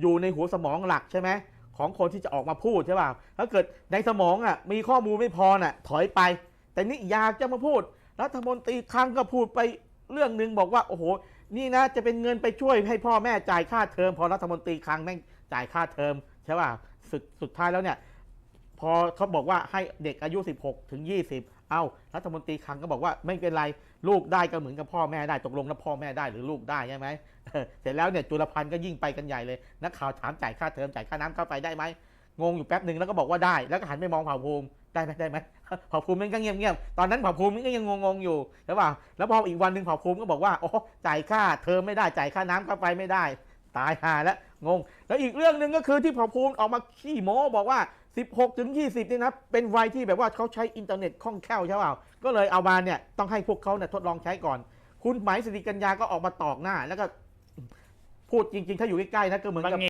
อยู่ในหัวสมองหลักใช่ไหมของคนที่จะออกมาพูดใช่ป่ะถ้าเกิดในสมองอะมีข้อมูลไม่พอน่ะถอยไป แต่นี่อยากจะมาพูด รัฐมนตรีคลังก็พูดไปเรื่องหนึ่งบอกว่าโอ้โห นี่นะจะเป็นเงินไปช่วยให้พ่อแม่จ่ายค่าเทอมพอรัฐมนตรีคลังแม่งจ่ายค่าเทอมใช่ป่ะสุดสุดท้ายแล้วเนี่ย พอเขาบอกว่าให้เด็กอายุ 16 ถึง 20 เอารัฐมนตรีคลังก็บอกว่าไม่เป็นไรลูกได้ก็เหมือนกับพ่อแม่ได้ตกลงแล้วพ่อแม่ได้หรือลูกได้ใช่ไหมเสร็จแล้วเนี่ยจุลพันธ์ก็ยิ่งไปกันใหญ่เลยนักข่าวถามจ่ายค่าเทอมจ่ายค่าน้ำค่าไฟได้ไหมงงอยู่แป๊บหนึ่งแล้วก็บอกว่าได้ แล้วก็หันไปมองเผ่าภูมิได้ไหมได้ไหมเผ่าภูมิมันก็เงียบๆตอนนั้นเผ่าภูมิมันก็ยังงงๆอยู่ใช่ป่ะแล้วพออีกวันหนึ่งเผ่าภูมิก็บอกว่าโอ้จ่ายค่าเทอมไม่ได้จ่ายค่าน้ำค่าไฟไม่ได้ ตายหาแล้วงง แล้วอีกเรื่องหนึ่งก็คือที่เผ่าภูมิออกมาขี้โม้บอกว่า 16ถึง20นี่นะเป็นวัยที่แบบว่าเขาใช้อินเทอร์เน็ตคล่องแคล่วใช่เปล่าก็เลยเอามาเนี่ยต้องให้พวกเขาเนี่ยทดลองใช้ก่อน คุณหมายสิริกัญญาก็ออกมาตอกหน้า แล้วก็พูดจริง ๆ ถ้าอยู่ใกล้ๆนะก็เหมือนกับ